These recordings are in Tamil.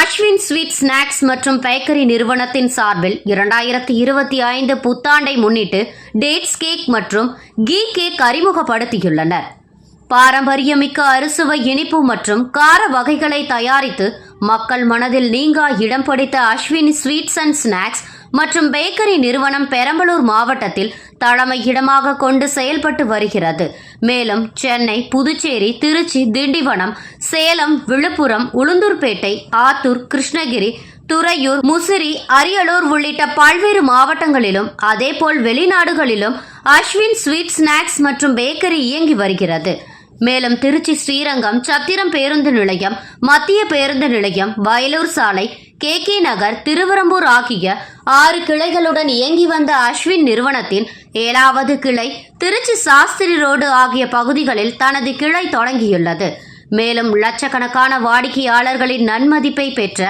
அஸ்வின் ஸ்வீட் ஸ்நாக்ஸ் மற்றும் பேக்கரி நிறுவனத்தின் சார்பில் இரண்டாயிரத்தி இருபத்தி ஐந்து புத்தாண்டை முன்னிட்டு டேட்ஸ் கேக் மற்றும் கீ கேக் அறிமுகப்படுத்தியுள்ளனர். பாரம்பரியமிக்க அறுசுவை இனிப்பு மற்றும் கார வகைகளை தயாரித்து மக்கள் மனதில் நீங்கா இடம் பிடித்த அஸ்வின் ஸ்வீட்ஸ் அண்ட் ஸ்நாக்ஸ் மற்றும் பேக்கரி நிறுவனம் பெரம்பலூர் மாவட்டத்தில் தலைமையிடமாக கொண்டு செயல்பட்டு வருகிறது. மேலும் சென்னை புதுச்சேரி திருச்சி திண்டிவனம் சேலம் விழுப்புரம் உளுந்தூர்பேட்டை ஆத்தூர் கிருஷ்ணகிரி துறையூர் முசிறி அரியலூர் உள்ளிட்ட பல்வேறு மாவட்டங்களிலும் அதேபோல் வெளிநாடுகளிலும் அஸ்வின் ஸ்வீட் ஸ்நாக்ஸ் மற்றும் பேக்கரி இயங்கி வருகிறது. மேலும் திருச்சி ஸ்ரீரங்கம் சத்திரம் பேருந்து நிலையம் மத்திய பேருந்து நிலையம் வயலூர் சாலை கே கே நகர் திருவரம்பூர் ஆகிய ஆறு கிளைகளுடன் இயங்கி வந்த அஸ்வின் நிறுவனத்தின் ஏழாவது கிளை திருச்சி சாஸ்திரி ரோடு ஆகிய பகுதிகளில் தனது கிளை தொடங்கியுள்ளது. மேலும் லட்சக்கணக்கான வாடிக்கையாளர்களின் நன்மதிப்பை பெற்ற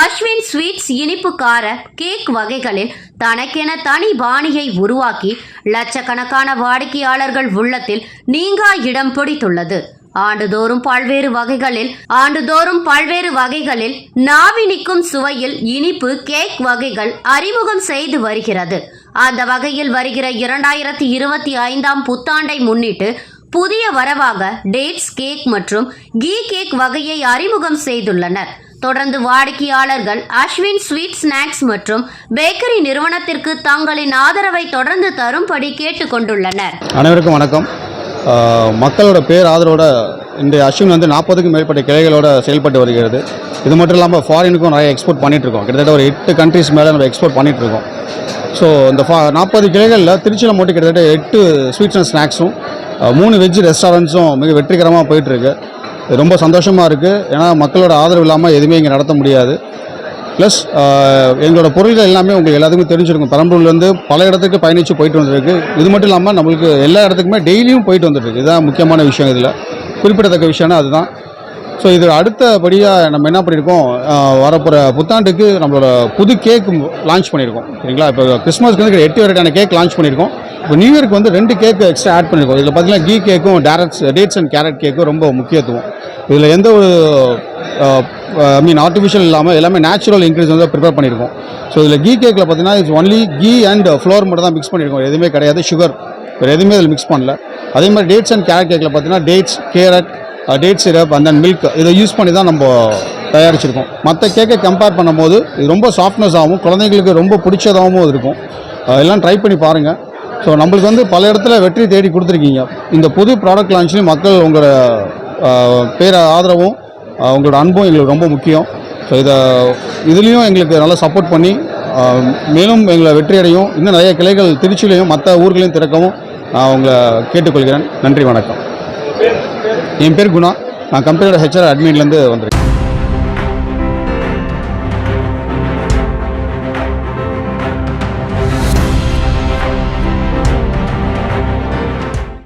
அஸ்வின் ஸ்வீட்ஸ் இனிப்பு கார கேக் வகைகளில் தனக்கென தனி பாணியை உருவாக்கி லட்சக்கணக்கான வாடிக்கையாளர்கள் உள்ளத்தில் நீங்கா இடம் பிடித்துள்ளது. ஆண்டுதோறும் பல்வேறு வகைகளில் ஆண்டுதோறும் பல்வேறு வகைகளில் நாவினிக்கும் சுவையில் இனிப்பு கேக் வகைகள் அறிமுகம் செய்து வருகிறது. அந்த வகையில் வருகிற இரண்டாயிரத்தி இருபத்தி ஐந்தாம் புத்தாண்டை முன்னிட்டு புதிய வரவாக டேட்ஸ் கேக் மற்றும் கீ கேக் வகையை அறிமுகம் செய்துள்ளனர். தொடர்ந்து வாடிக்கையாளர்கள் அஸ்வின் ஸ்வீட் ஸ்நாக்ஸ் மற்றும் பேக்கரி நிறுவனத்திற்கு தங்களின் ஆதரவை தொடர்ந்து தரும்படி கேட்டுக்கொண்டுள்ளனர். அனைவருக்கும் வணக்கம். மக்களோட பேர் ஆதரவோட இந்த அஸ்வின் வந்து நாற்பதுக்கும் மேற்பட்ட கிளைகளோட செயல்பட்டு வருகிறது. இது மட்டும் இல்லாமல் ஃபாரினுக்கும் நிறைய எக்ஸ்போர்ட் பண்ணிகிட்ருக்கோம் கிட்டத்தட்ட ஒரு எட்டு கண்ட்ரிஸ் மேலே நம்ம எக்ஸ்போர்ட் பண்ணிகிட்ருக்கோம் இருக்கோம் ஸோ இந்த ஃபா நாற்பது கிளைகளில் திருச்சியில் மட்டும் கிட்டத்தட்ட எட்டு ஸ்வீட்ஸ் அண்ட் ஸ்நாக்ஸும் மூணு வெஜ் ரெஸ்டாரண்ட்ஸும் மிக வெற்றிகரமாக போயிட்டுருக்கு. ரொம்ப சந்தோஷமாக இருக்குது ஏன்னா மக்களோட ஆதரவு இல்லாமல் எதுவுமே இங்கே நடத்த முடியாது. ப்ளஸ் எங்களோட பொருட்கள் எல்லாமே உங்களுக்கு எல்லாத்துக்கும் தெரிஞ்சிருக்கும். பெரம்பலூர்லேருந்து பல இடத்துக்கு பயணித்து போயிட்டு வந்திருக்கு. இது மட்டும் இல்லாமல் நம்மளுக்கு எல்லா இடத்துக்குமே டெய்லியும் போயிட்டு வந்துருக்கு இதுதான் முக்கியமான விஷயம் இதில். குறிப்பிடத்தக்க விஷயம்னா அதுதான். ஸோ இது அடுத்தபடியாக நம்ம என்ன பண்ணியிருக்கோம் வரப்போகிற புத்தாண்டுக்கு நம்மளோட புது கேக் லான்ச் பண்ணியிருக்கோம் சரிங்களா? இப்போ கிறிஸ்மஸ்க்கு வந்து எட்டு வெரைட்டியான கேக் லான்ச் பண்ணியிருக்கோம் இப்போ நியூ இயர்க்கு வந்து ரெண்டு கேக்கு எக்ஸ்ட்ரா ஆட் பண்ணியிருக்கோம் இதில் பார்த்தீங்கன்னா கீ கேக்கும் டேரட்ஸ் டேட்ஸ் அண்ட் கேரட் கேக்கும் ரொம்ப முக்கியத்துவம். இதில் எந்த ஒரு ஐ மீன் ஆர்டிஃபிஷியல் இல்லாமல் எல்லாமே நேச்சுரல் இன்க்ரீஸ் வந்து ப்ரிப்பேர் பண்ணியிருக்கோம் ஸோ இதில் கீ கேக்கில் பார்த்தீங்கன்னா it's only ghee and flour மட்டும் தான் மிக்ஸ் பண்ணியிருக்கோம் எதுவுமே கிடையாது. சுகர் வேறு எதுவுமே இதில் மிக்ஸ் பண்ணல. அதே மாதிரி டேட்ஸ் அண்ட் கேரட் கேக்கில் பார்த்தீங்கன்னா dates carrot date syrup and then milk இதை யூஸ் பண்ணி தான் நம்ம தயாரிச்சிருக்கோம். மற்ற கேக்கை கம்பேர் பண்ணும்போது இது ரொம்ப சாஃப்ட்னஸ் ஆகும் குழந்தைங்களுக்கு ரொம்ப பிடிச்சதாகவும் இருக்கும். எல்லாம் ட்ரை பண்ணி பாருங்கள் ஸோ நம்மளுக்கு வந்து பல இடத்துல வெற்றி தேடி கொடுத்துருக்கீங்க. இந்த புது ப்ராடக்ட் லான்ச்லேயும் மக்கள் உங்களோட பேர ஆதரவும் உங்களோட அன்பும் எங்களுக்கு ரொம்ப முக்கியம். ஸோ இதை இதுலேயும் எங்களுக்கு நல்லா சப்போர்ட் பண்ணி மேலும் எங்களை வெற்றியடையும் இன்னும் நிறைய கிளைகள் திருச்சியிலையும் மற்ற ஊர்களையும் திறக்கவும் நான் உங்களை கேட்டுக்கொள்கிறேன். நன்றி வணக்கம். என் பேர் குணா. நான் கம்பெனியோட ஹெச்ஆர் அட்மின்லேருந்து வந்திருக்கேன்.